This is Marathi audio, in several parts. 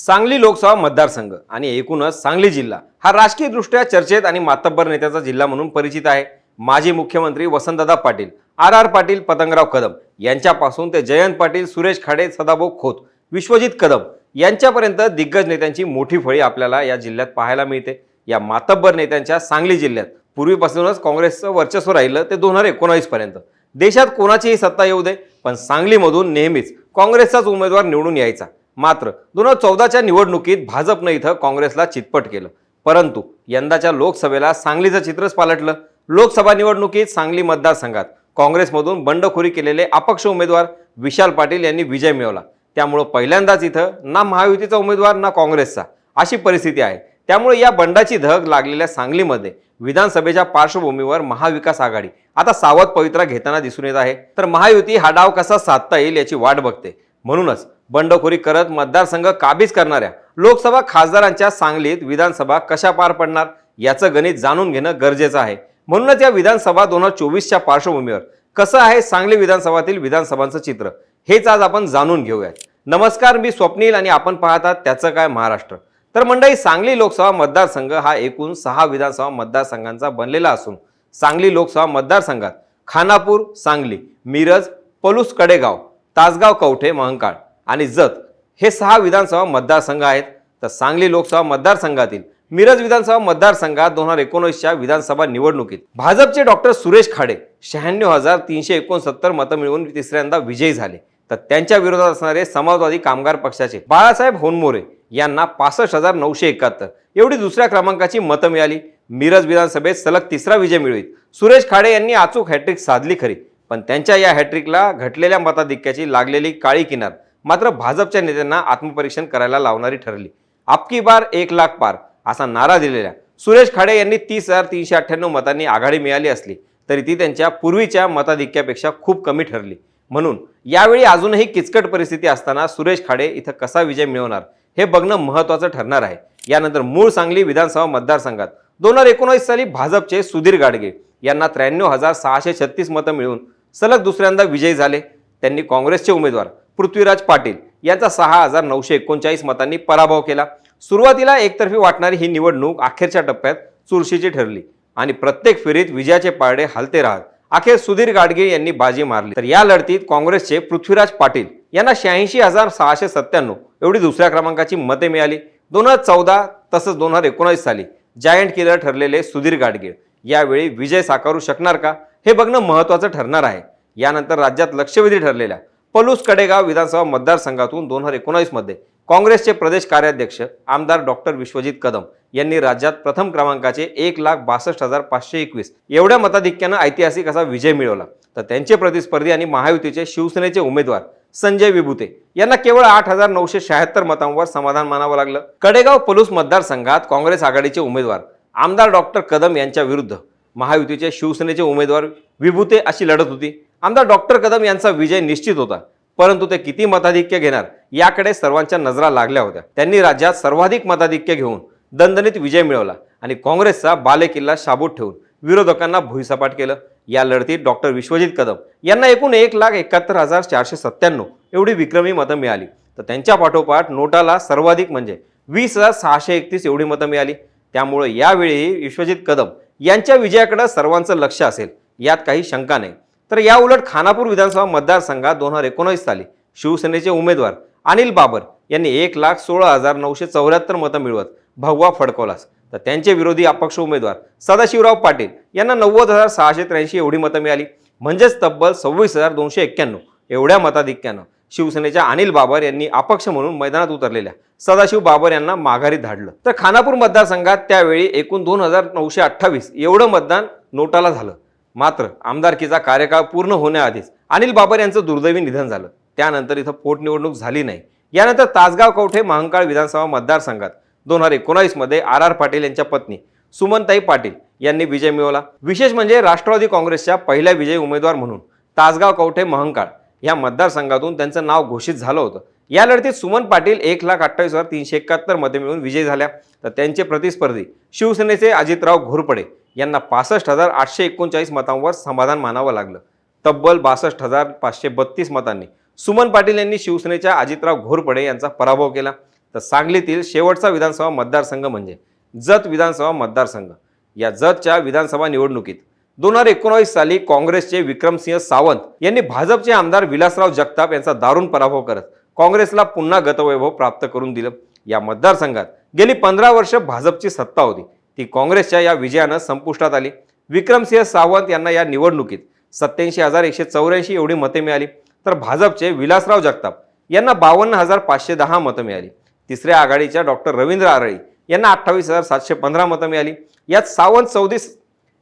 सांगली लोकसभा मतदारसंघ आणि एकूणच सांगली जिल्हा हा राजकीयदृष्ट्या चर्चेत आणि मातब्बर नेत्याचा जिल्हा म्हणून परिचित आहे. माजी मुख्यमंत्री वसंतदादा पाटील आर आर पाटील पतंगराव कदम यांच्यापासून ते जयंत पाटील सुरेश खाडे सदाभाऊ खोत विश्वजित कदम यांच्यापर्यंत दिग्गज नेत्यांची मोठी फळी आपल्याला या जिल्ह्यात पाहायला मिळते. या मातब्बर नेत्यांच्या सांगली जिल्ह्यात पूर्वीपासूनच काँग्रेसचं वर्चस्व राहिलं ते दोन हजार एकोणावीसपर्यंत देशात कोणाचीही सत्ता येऊ दे पण सांगलीमधून नेहमीच काँग्रेसचाच उमेदवार निवडून यायचा. मात्र दोन हजार चौदाच्या निवडणुकीत भाजपनं इथं काँग्रेसला चितपट केलं. परंतु यंदाच्या लोकसभेला सांगलीचं चित्रच पालटलं. लोकसभा निवडणुकीत सांगली मतदारसंघात काँग्रेसमधून बंडखोरी केलेले अपक्ष उमेदवार विशाल पाटील यांनी विजय मिळवला. त्यामुळं पहिल्यांदाच इथं ना महायुतीचा उमेदवार ना काँग्रेसचा. अशी परिस्थिती आहे. त्यामुळे या बंडाची धग लागलेल्या सांगलीमध्ये विधानसभेच्या पार्श्वभूमीवर महाविकास आघाडी आता सावध पवित्रा घेताना दिसून येत आहे. तर महायुती हा डाव कसा साधता येईल याची वाट बघते. म्हणूनच बंडखोरी करत मतदारसंघ काबीज करणाऱ्या लोकसभा खासदारांच्या सांगलीत विधानसभा कशा पार पडणार याचं गणित जाणून घेणं गरजेचं आहे. म्हणूनच या विधानसभा दोन हजार चोवीसच्या पार्श्वभूमीवर कसं आहे सांगली विधानसभातील विधानसभांचं चित्र हेच आज आपण जाणून घेऊयात. नमस्कार मी स्वप्नील आणि आपण पाहतात त्याचं काय महाराष्ट्र. तर मंडळी सांगली लोकसभा मतदारसंघ हा एकूण सहा विधानसभा मतदारसंघांचा बनलेला असून सांगली लोकसभा मतदारसंघात खानापूर सांगली मिरज पलूस कडेगाव तासगाव कवठे महंकाळ आणि जत हे सहा विधानसभा मतदारसंघ आहेत. तर सांगली लोकसभा मतदारसंघातील मिरज विधानसभा मतदारसंघात दोन हजार एकोणीसच्या विधानसभा निवडणुकीत भाजपचे डॉक्टर सुरेश खाडे शहाण्णव हजार तीनशे एकोणसत्तर मतं मिळवून तिसऱ्यांदा विजयी झाले. तर त्यांच्या विरोधात असणारे समाजवादी कामगार पक्षाचे बाळासाहेब होनमोरे यांना पासष्ट हजार नऊशे एकाहत्तर. एवढी दुसऱ्या क्रमांकाची मतं मिळाली. मिरज विधानसभेत सलग तिसरा विजय मिळवित. सुरेश खाडे यांनी अचूक हॅट्रिक साधली खरी. पण त्यांच्या या हॅट्रिकला घटलेल्या मताधिक्याची लागलेली काळी किनार मात्र भाजपच्या नेत्यांना आत्मपरीक्षण करायला लावणारी ठरली. आपकी बार एक लाख पार असा नारा दिलेल्या सुरेश खाडे यांनी तीस हजार तीनशे अठ्ठ्याण्णव मतांनी आघाडी मिळाली असली तरी ती त्यांच्या पूर्वीच्या मताधिक्यापेक्षा खूप कमी ठरली. म्हणून यावेळी अजूनही किचकट परिस्थिती असताना सुरेश खाडे इथं कसा विजय मिळवणार हे बघणं महत्त्वाचं ठरणार आहे. यानंतर मूळ सांगली विधानसभा मतदारसंघात दोन हजार एकोणीस साली भाजपचे सुधीर गाडगे यांना त्र्याण्णव हजार सहाशे छत्तीस मतं मिळून सलग दुसऱ्यांदा विजयी झाले. त्यांनी काँग्रेसचे उमेदवार पृथ्वीराज पाटील यांचा सहा हजार नऊशे एकोणचाळीस मतांनी पराभव केला. सुरुवातीला एकतर्फी वाटणारी ही निवडणूक अखेरच्या टप्प्यात चुरशीची ठरली आणि प्रत्येक फेरीत विजयाचे पारडे हलते राहत. अखेर सुधीर गाडगे यांनी बाजी मारली. तर या लढतीत काँग्रेसचे पृथ्वीराज पाटील यांना शहाऐंशी हजार सहाशे सत्त्याण्णव एवढी दुसऱ्या क्रमांकाची मते मिळाली. दोन हजार चौदा तसंच दोन हजार एकोणावीस साली जायंट किलर ठरलेले सुधीर गाडगीळ यावेळी विजय साकारू शकणार का? हे बघणं महत्त्वाचं ठरणार आहे. यानंतर राज्यात लक्षवेधी ठरलेल्या पलूस कडेगाव विधानसभा मतदारसंघातून दोन हजार एकोणावीसमध्ये काँग्रेसचे प्रदेश कार्याध्यक्ष आमदार डॉक्टर विश्वजित कदम यांनी राज्यात प्रथम क्रमांकाचे एक लाख बासष्ट हजार पाचशे एकवीस एवढ्या मताधिक्यानं ऐतिहासिक असा विजय मिळवला. तर त्यांचे प्रतिस्पर्धी आणि महायुतीचे शिवसेनेचे उमेदवार संजय विभूते यांना केवळ आठ हजार नऊशे शहात्तर मतांवर समाधान मानावं लागलं. कडेगाव पलूस मतदारसंघात काँग्रेस आघाडीचे उमेदवार आमदार डॉक्टर कदम यांच्या विरुद्ध महायुतीचे शिवसेनेचे उमेदवार विभूते अशी लढत होती. आमदार डॉक्टर कदम यांचा विजय निश्चित होता. परंतु ते किती मताधिक्य घेणार याकडे सर्वांच्या नजरा लागल्या होत्या. त्यांनी राज्यात सर्वाधिक मताधिक्य घेऊन दणदणीत विजय मिळवला आणि काँग्रेसचा बालेकिल्ला शाबूत ठेवून विरोधकांना भुईसपाट केलं. या लढतीत डॉक्टर विश्वजित कदम यांना एकूण एक लाख एकाहत्तर हजार चारशे सत्त्याण्णव एवढी विक्रमी मतं मिळाली. तर त्यांच्या पाठोपाठ नोटाला सर्वाधिक म्हणजे वीस हजार सहाशे एकतीस एवढी मतं मिळाली. त्यामुळे यावेळी विश्वजित कदम यांच्या विजयाकडे सर्वांचं लक्ष असेल. यात काही शंका नाही. तर या उलट खानापूर विधानसभा मतदारसंघात दोन हजार एकोणीस साली शिवसेनेचे उमेदवार अनिल बाबर यांनी एक लाख सोळा हजार नऊशे चौऱ्याहत्तर मतं मिळवत भगवा फडकवलास. तर त्यांचे विरोधी अपक्ष उमेदवार सदाशिवराव पाटील यांना नव्वद हजार सहाशे त्र्याऐंशी एवढी मतं मिळाली. म्हणजेच तब्बल सव्वीस हजार दोनशे एक्क्याण्णव एवढ्या मताधिक्यानं शिवसेनेच्या अनिल बाबर यांनी अपक्ष म्हणून मैदानात उतरलेल्या सदाशिव बाबर यांना माघारी धाडलं. तर खानापूर मतदारसंघात त्यावेळी एकूण दोन हजार नऊशे अठ्ठावीस एवढं मतदान नोटाला झालं. मात्र आमदारकीचा कार्यकाळ पूर्ण होण्याआधीच अनिल बाबर यांचं दुर्दैवी निधन झालं. त्यानंतर इथं पोटनिवडणूक झाली नाही. यानंतर तासगाव कवठे महांकाळ विधानसभा मतदारसंघात दोन हजार एकोणावीसमध्ये आर आर पाटील यांच्या पत्नी सुमनताई पाटील यांनी विजय मिळवला. विशेष म्हणजे राष्ट्रवादी काँग्रेसच्या पहिल्या विजयी उमेदवार म्हणून तासगाव कवठे महंकाळ या मतदारसंघातून त्यांचं नाव घोषित झालं होतं. या लढतीत सुमन पाटील एक लाख अठ्ठावीस हजार तीनशे एकाहत्तर मते मिळून विजयी झाल्या. तर त्यांचे प्रतिस्पर्धी शिवसेनेचे अजितराव घोरपडे यांना पासष्ट हजार आठशे एकोणचाळीस मतांवर समाधान मानावं लागलं. तब्बल बासष्ट हजार पाचशे बत्तीस मतांनी. सुमन पाटील यांनी शिवसेनेच्या अजितराव घोरपडे यांचा पराभव केला. तर सांगलीतील शेवटचा विधानसभा मतदारसंघ म्हणजे जत विधानसभा मतदारसंघ. या जतच्या विधानसभा निवडणुकीत दोन हजार एकोणावीस साली काँग्रेसचे विक्रमसिंह सावंत यांनी भाजपचे आमदार विलासराव जगताप यांचा दारुण पराभव करत काँग्रेसला पुन्हा गतवैभव प्राप्त करून दिलं. या मतदारसंघात गेली पंधरा वर्ष भाजपची सत्ता होती. ती काँग्रेसच्या या विजयानं संपुष्टात आली. विक्रमसिंह सावंत यांना या निवडणुकीत सत्याऐंशी हजार एकशे चौऱ्याऐंशी एवढी मते मिळाली. तर भाजपचे विलासराव जगताप यांना बावन्न हजार पाचशे दहा मतं मिळाली. तिसऱ्या आघाडीच्या डॉक्टर रवींद्र आरळी यांना अठ्ठावीस हजार सातशे पंधरा मतं मिळाली. यात सावंत चौतीस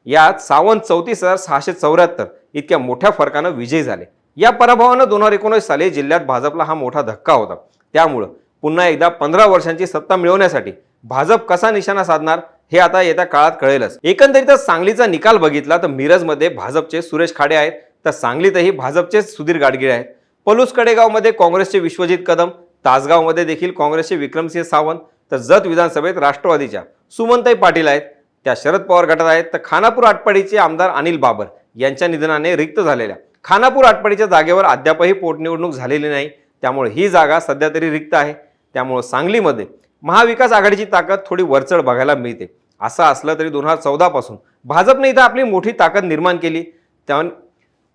यात सावंत चौतीस हजार सहाशे चौऱ्याहत्तर इतक्या मोठ्या फरकानं विजयी झाले. या पराभवानं दोन हजार एकोणीस साली जिल्ह्यात भाजपला हा मोठा धक्का होता. त्यामुळं पुन्हा एकदा पंधरा वर्षांची सत्ता मिळवण्यासाठी भाजप कसा निशाणा साधणार? हे आता येत्या काळात कळेलच. एकंदरीतच सांगलीचा निकाल बघितला तर मिरजमध्ये भाजपचे सुरेश खाडे आहेत तर सांगलीतही भाजपचे सुधीर गाडगिळे आहेत. पलूस कडेगावमध्ये काँग्रेसचे विश्वजित कदम तासगावमध्ये देखील काँग्रेसचे विक्रमसिंह सावंत तर जत विधानसभेत राष्ट्रवादीच्या सुमनताई पाटील आहेत. त्या शरद पवार गटात आहेत तर खानापूर आटपाडीचे आमदार अनिल बाबर यांच्या निधनाने रिक्त झालेल्या. खानापूर आटपाडीच्या जागेवर अद्यापही पोटनिवडणूक झालेली नाही त्यामुळे ही जागा सध्या तरी रिक्त आहे. त्यामुळे सांगलीमध्ये महाविकास आघाडीची ताकद थोडी वरचढ बघायला मिळते. असं असलं तरी दोन हजार चौदापासून भाजपने इथं आपली मोठी ताकद निर्माण केली. त्या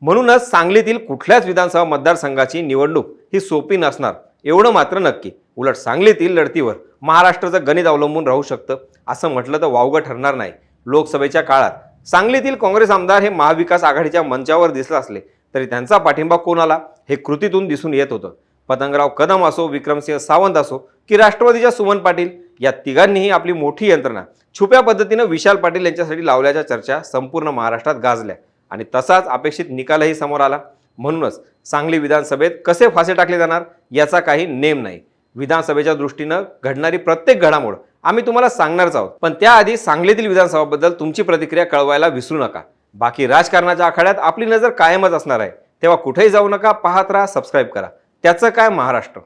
म्हणूनच सांगलीतील कुठल्याच विधानसभा मतदारसंघाची निवडणूक ही सोपी नसणार. एवढं मात्र नक्की. उलट सांगलीतील लढतीवर महाराष्ट्राचं गणित अवलंबून राहू शकतं असं म्हटलं तर वावगं ठरणार नाही. लोकसभेच्या काळात सांगलीतील काँग्रेस आमदार हे महाविकास आघाडीच्या मंचावर दिसला असले तरी त्यांचा पाठिंबा कोणाला हे कृतीतून दिसून येत होतं. पतंगराव कदम असो विक्रमसिंह सावंत असो की राष्ट्रवादीच्या सुमन पाटील या तिघांनीही आपली मोठी यंत्रणा छुप्या पद्धतीनं विशाल पाटील यांच्यासाठी लावल्याच्या चर्चा संपूर्ण महाराष्ट्रात गाजल्या. आणि तसाच अपेक्षित निकालही समोर आला. म्हणूनच सांगली विधानसभेत कसे फासे टाकले जाणार याचा काही नेम नाही. विधानसभेच्या दृष्टीनं घडणारी प्रत्येक घडामोड आम्ही तुम्हाला सांगणारच आहोत. पण त्याआधी सांगलीतील विधानसभाबद्दल तुमची प्रतिक्रिया कळवायला विसरू नका. बाकी राजकारणाच्या आखाड्यात आपली नजर कायमच असणार आहे. तेव्हा कुठेही जाऊ नका पाहत राहा सबस्क्राईब करा. त्याचं काय महाराष्ट्र?